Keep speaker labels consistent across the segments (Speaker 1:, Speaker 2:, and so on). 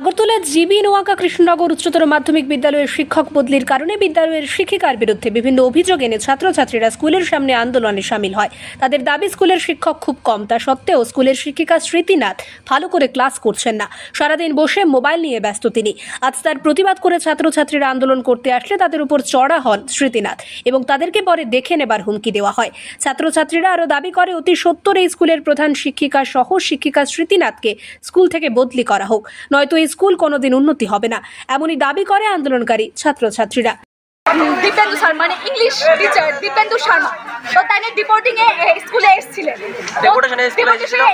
Speaker 1: আগরতলার জিবি নোয়াকা কৃষ্ণনগর উচ্চতর মাধ্যমিক বিদ্যালয়ের শিক্ষক বদলির কারণে বিদ্যালয়ের শিক্ষিকার বিরুদ্ধে বিভিন্ন অভিযোগ এনে ছাত্রছাত্রীরা স্কুলের সামনে আন্দোলনে সামিল হয়। তাদের দাবি স্কুলের শিক্ষক খুব কম। তা সত্ত্বেও স্কুলের শিক্ষিকা স্মৃতিনাথ ভালো করে ক্লাস করছেন না। সারাদিন বসে মোবাইল নিয়ে ব্যস্ত তিনি। আজ তার প্রতিবাদ করে ছাত্রছাত্রীরা আন্দোলন করতে আসলে তাদের উপর চড়া হন স্মৃতিনাথ এবং তাদেরকে পরে দেখে নেবার হুমকি দেওয়া হয়। ছাত্রছাত্রীরা আরও দাবি করে, অতি সত্তর এই স্কুলের প্রধান শিক্ষিকা সহ শিক্ষিকা স্মৃতিনাথকে স্কুল থেকে বদলি করা হোক। নয়তো এই স্কুল কোনোদিন উন্নতি হবে না। এমনই দাবি করে আন্দোলনকারী ছাত্রছাত্রীরা।
Speaker 2: দীপেন্দু স্যার মানে ইংলিশ টিচার দীপেন্দু শর্মা। তো তাই ডিপোর্টিং এ স্কুলে এসেছিলেন।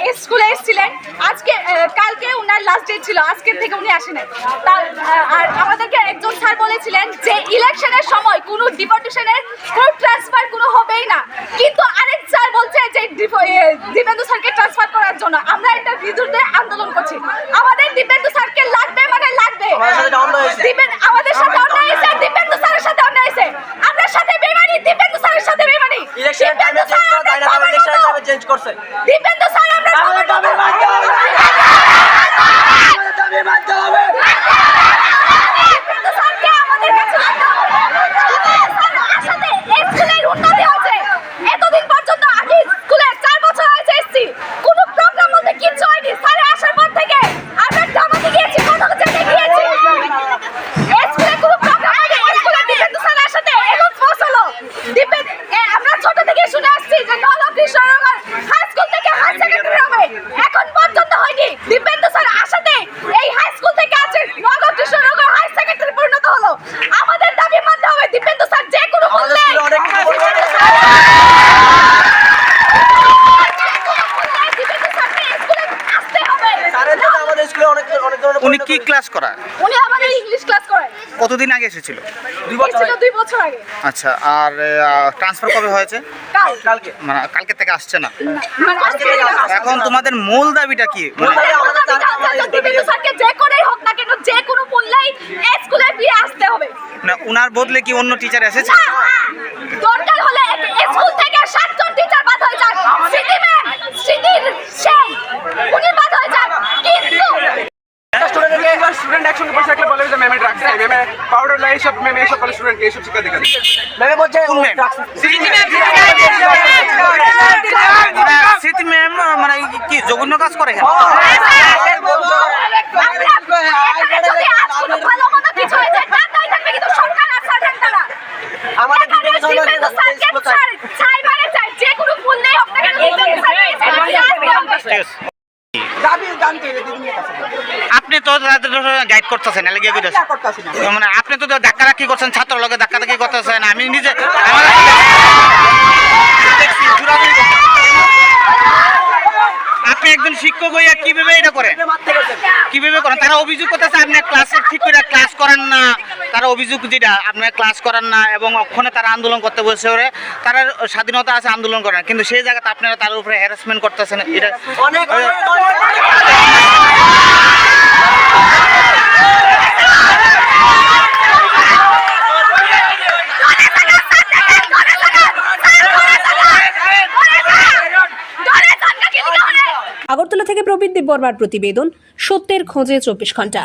Speaker 3: এ স্কুলে
Speaker 2: এসেছিলেন। আজকে কালকে উনার লাস্ট ডেট ছিল আজকের থেকে উনি আসেন আর আমাদেরকে একজন স্যার বলেছিলেন যে ইলেকশনের সময় কোনো ডিপোর্টেশনের কোনো ট্রান্সফার কোনো হবেই না। কিন্তু আরেক স্যার বলছে যে ডিপো- এ, দীপেন্দু স্যারকে ট্রান্সফার করার জন্য। আমরা এটা বিরুদ্ধে আন্দোলন করছি আমাদের দীপেন্দু স্যারকে লাগবে মানে লাগবে
Speaker 3: আমাদের সাথে অন্যায় হয়েছে।
Speaker 2: দীপেন- আমাদের সাথে অন্যায় হয়েছে দীপেন্দু স্যারের সাথে অন্যায় হয়েছে আমরা সাথে বেমানি দীপেন্দু স্যারের সাথে বেমানি
Speaker 3: ইলেকশনের টাইমে
Speaker 2: দীপেন্দু
Speaker 3: চেঞ্জ
Speaker 2: স্যার
Speaker 3: করা যায় না
Speaker 2: আমরা
Speaker 3: ইলেকশনের
Speaker 2: খবর
Speaker 3: টাইমে চেঞ্জ করছে
Speaker 2: দীপেন্দু স্যার আমরা
Speaker 3: আমাদের
Speaker 2: খবর
Speaker 3: দাবি মানতে হবে। আমাদের দাবি মানতে হবে
Speaker 2: দীপেন্দু স্যারকে আমাদের কাছে আনতে হবে। স্যার, আসাতে এই স্কুলের উন্নতি হয়েছে। এতদিন পর্যন্ত আমি স্কুলে চার বছর হয়েছে এসেছি। কোনো program বলতে কিচ্ছু হয়নি। স্যারের আসার পর থেকে আমরা জামাতে গিয়েছি, কত জায়গায় গিয়েছি। এই স্কুলে কোনো program হয়নি। এই স্কুলে দীপেন্দু স্যার আসাতে এখন ফস হলো। দীপেন- এ, আমরা ছোট থেকে শুনে আসছি যে নলক কৃষ্ণনগর হাই স্কুল থেকে হাই সেকেন্ডারি হবে এখন পর্যন্ত হয়নি দীপেন্দু স্যার আসাতে এই হাই স্কুল থেকে আছে নগর কৃষ্ণনগর হাই সেকেন্ডারি পরিণত হলো আমাদের দাবি মানতে হবে দীপেন্দু স্যার যে কোনো
Speaker 3: আমাদের
Speaker 2: মূল্যে
Speaker 3: স্কুলে অনেক কিছু পরিবর্তন
Speaker 2: দীপেন্দু
Speaker 3: হয়েছে।
Speaker 2: স্যার- দীপেন্দু স্যারকে স্কুলে আসতে হবে।
Speaker 3: স্যারের জন্য আমাদের স্কুলে অনেক অনেক ধরনের
Speaker 4: উনি কি ক্লাস করায়?
Speaker 2: উনি আমাদের ইংলিশ ক্লাস করেন
Speaker 4: কতদিন আগে এসেছিল?
Speaker 3: দুই বছর
Speaker 2: এসেছিল
Speaker 3: আগে।
Speaker 2: দুই বছর আগে।
Speaker 4: আচ্ছা আর ট্রান্সফার কবে হয়েছে?
Speaker 2: কাল।
Speaker 3: কালকে।
Speaker 4: মানে কালকে থেকে আসছে না?
Speaker 2: মানে।
Speaker 4: এখন তোমাদের মূল দাবিটা কি? মানে
Speaker 2: যে করেই হোক না কেন যে কোনো মূল্যেই এই স্কুলে ফিরে আসতে হবে।
Speaker 4: না উনার বদলে কি অন্য টিচার এসেছে
Speaker 2: না, দরকার হলে এক- স্কুল থেকে সাতজন টিচার বাদ হয়ে যান স্মৃতি ম্যাম স্মৃতির সেই উনি বাদ হয়ে যান কিন্তু
Speaker 3: একটা স্টুডেন্টকে
Speaker 5: স্টুডেন্ট একসঙ্গে ম্যামে ড্রাগস খাই ম্যামে পাউডার লাই এইসব ম্যামে এইসব বলে স্টুডেন্টকে এইসব শিক্ষা দেখা দিই
Speaker 3: ম্যামে বলছে?
Speaker 4: মানে ম্যাম মানে কি জঘন্য কাজ করে
Speaker 2: হয়ে
Speaker 3: আমাদের চাই।
Speaker 2: মানে চাই, যে কোনো হোক না কেন
Speaker 4: আপনি তো গাইড করতেছেন এলাকা মানে আপনি তো ধাক্কা রাখি করছেন ছাত্র লগে ধাক্কা ধাক্কি করতেছেন আমি নিজে। আপনি একজন শিক্ষক হইয়া কীভাবে এটা করেন? কীভাবে করেন? তারা অভিযোগ করতেছে আপনি ক্লাসে ঠিক করে ক্লাস করেন না। তারা অভিযোগ যেটা আপনার ক্লাস করেন না এবং ওখানে তারা আন্দোলন করতে বসে ওরে তারা স্বাধীনতা আছে আন্দোলন করেন কিন্তু সেই জায়গাতে আপনারা তার উপরে হ্যারাসমেন্ট করতেছেন এটা
Speaker 3: অনেক অনেক অনেক
Speaker 1: আগরতলা থেকে প্রবীর দেব বর্মার প্রতিবেদন সত্যের খোঁজে চব্বিশ ঘণ্টা।